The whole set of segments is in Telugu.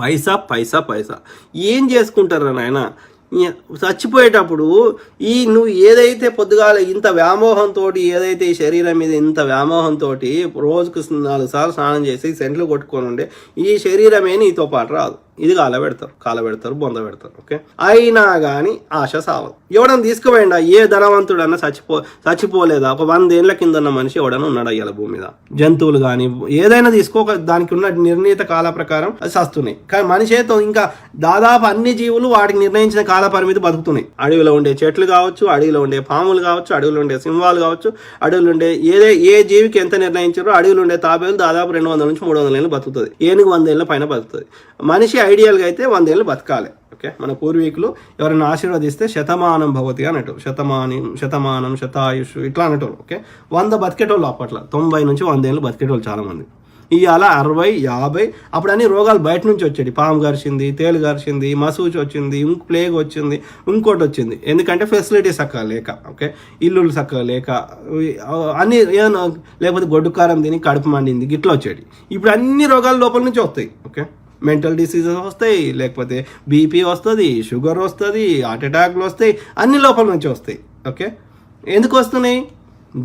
పైసా పైసా పైసా. ఏం చేసుకుంటారా నాయన? చచ్చిపోయేటప్పుడు ఈ నువ్వు ఏదైతే పొద్దుగాల ఇంత వ్యామోహంతో ఏదైతే ఈ శరీరం మీద ఇంత వ్యామోహంతో రోజుకు నాలుగు సార్లు స్నానం చేసి సెంట్లు కొట్టుకొని ఉండే ఈ శరీరమే నీతో పాటు రాదు. ఇది కాలబెడతారు కాలబెడతారు బొంద పెడతారు ఓకే? అయినా కానీ ఆశ సావదు. ఎవడన్నా తీసుకుపోయిండా ఏ ధనవంతుడన్నా చచ్చిపో చచ్చిపోలేదా? ఒక వందేళ్ళ కింద ఉన్న మనిషి ఎవడన్నా ఉన్నాడు అయ్యాల భూమి మీద? జంతువులు కానీ ఏదైనా తీసుకో దానికి ఉన్న నిర్ణీత కాల ప్రకారం అది చస్తున్నాయి కానీ మనిషి అయితే ఇంకా దాదాపు అన్ని జీవులు వాటికి నిర్ణయించిన కాల పరిమితి బతుకుతున్నాయి. అడవిలో ఉండే చెట్లు కావచ్చు అడవిలో ఉండే పాములు కావచ్చు అడవిలో ఉండే సింహాలు కావచ్చు అడవిలో ఉండే ఏదే ఏ జీవికి ఎంత నిర్ణయించారో అడవిలో ఉండే తాబేలు దాదాపు రెండు వందల నుంచి మూడు వందల ఏళ్ళు బతుకుతుంది. ఏనుగు వంద ఏళ్ళ పైన బతుకుతుంది. మనిషి ఐడియల్గా అయితే వందేళ్ళు బతకాలి. ఓకే? మన పూర్వీకులు ఎవరైనా ఆశీర్వదిస్తే శతమానం భవతి అన్నట్టు. శతమానం శతమానం శతాయుష్ ఇట్లా అనేటోళ్ళు ఓకే? వంద బతికేటోళ్ళు అప్పట్లో. తొంభై నుంచి వందేళ్ళు బతికేటోళ్ళు చాలామంది. ఇవాళ అరవై యాభై అప్పుడు అన్ని రోగాలు బయట నుంచి వచ్చాయి పాము గరిచింది తేలు గరిచింది మసూచి వచ్చింది ఇంక ప్లేగ్ వచ్చింది ఇంకోటి వచ్చింది. ఎందుకంటే ఫెసిలిటీస్ చక్కగా లేక. ఓకే? ఇల్లులు చక్కగా లేక. అన్ని లేకపోతే గొడ్డు కారం తిని కడుపు మండింది గిట్లా వచ్చేది ఇప్పుడు అన్ని రోగాలు లోపల నుంచి వస్తాయి. ఓకే? మెంటల్ డిసీజెస్ వస్తాయి లేకపోతే బీపీ వస్తుంది షుగర్ వస్తుంది హార్ట్ అటాక్లు వస్తాయి అన్ని లోపల నుంచి వస్తాయి ఓకే? ఎందుకు వస్తున్నాయి?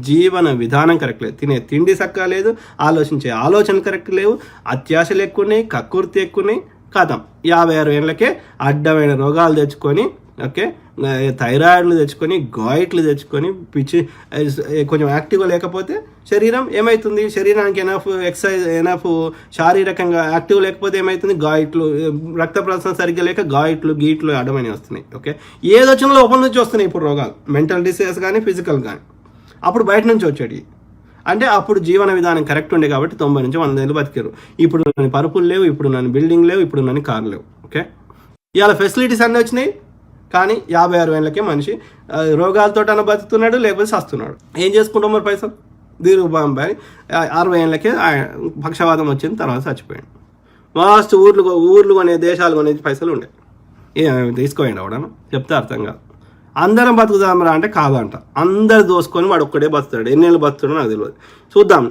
జీవన విధానం కరెక్ట్ లేదు. తినే తిండి చక్కగా లేదు ఆలోచించే ఆలోచన కరెక్ట్ లేవు అత్యాశలు ఎక్కువ ఉన్నాయి కక్కుర్తి ఎక్కువ ఉన్నాయి కథం. యాభై అరవై ఏళ్ళకే అడ్డమైన రోగాలు తెచ్చుకొని ఓకే? థైరాయిడ్లు తెచ్చుకొని గాయిట్లు తెచ్చుకొని పిచ్చి కొంచెం యాక్టివ్గా లేకపోతే శరీరం ఏమవుతుంది శరీరానికి ఎనఫ్ ఎక్సర్సైజ్ ఎనఫ్ శారీరకంగా యాక్టివ్ లేకపోతే ఏమవుతుంది గాయిట్లు రక్త ప్రసరణ సరిగ్గా లేక గాయిట్లు గీట్లు అడమని వస్తున్నాయి. ఓకే? ఏది వచ్చినా లోపల నుంచి వస్తున్నాయి ఇప్పుడు రోగాలు. మెంటల్ డిసీజెస్ కానీ ఫిజికల్ కానీ అప్పుడు బయట నుంచి వచ్చేటి అంటే అప్పుడు జీవన విధానం కరెక్ట్ ఉండే కాబట్టి తొంభై నుంచి వంద ఏళ్ళు బతికారు. ఇప్పుడు నన్ను పరుపులు లేవు ఇప్పుడు నన్ను బిల్డింగ్ లేవు ఇప్పుడు నన్ను కారు లేవు. ఓకే? ఇవాళ ఫెసిలిటీస్ అన్నీ వచ్చినాయి. కానీ యాభై అరవై ఏళ్ళకే మనిషి రోగాలతో అన్న బతుకుతున్నాడు లేకపోతే సస్తున్నాడు ఏం చేసుకుంటాం మరి పైసలు? దీర్ఘ అరవై ఏళ్ళకే ఆ, పక్షవాతం వచ్చిన తర్వాత చచ్చిపోయాడు. మాస్ట్ ఊర్లు ఊర్లు కొనే దేశాలు కొనే పైసలు ఉండే. ఏ తీసుకోండి అవడను చెప్తే అర్థం కాదు. అందరం బతుకుదామరా అంటే కాదంట. అందరు దోసుకొని వాడు ఒక్కడే బతుకుతాడు. ఎన్నేళ్ళు బతుకుతాడో నాకు తెలియదు చూద్దాం.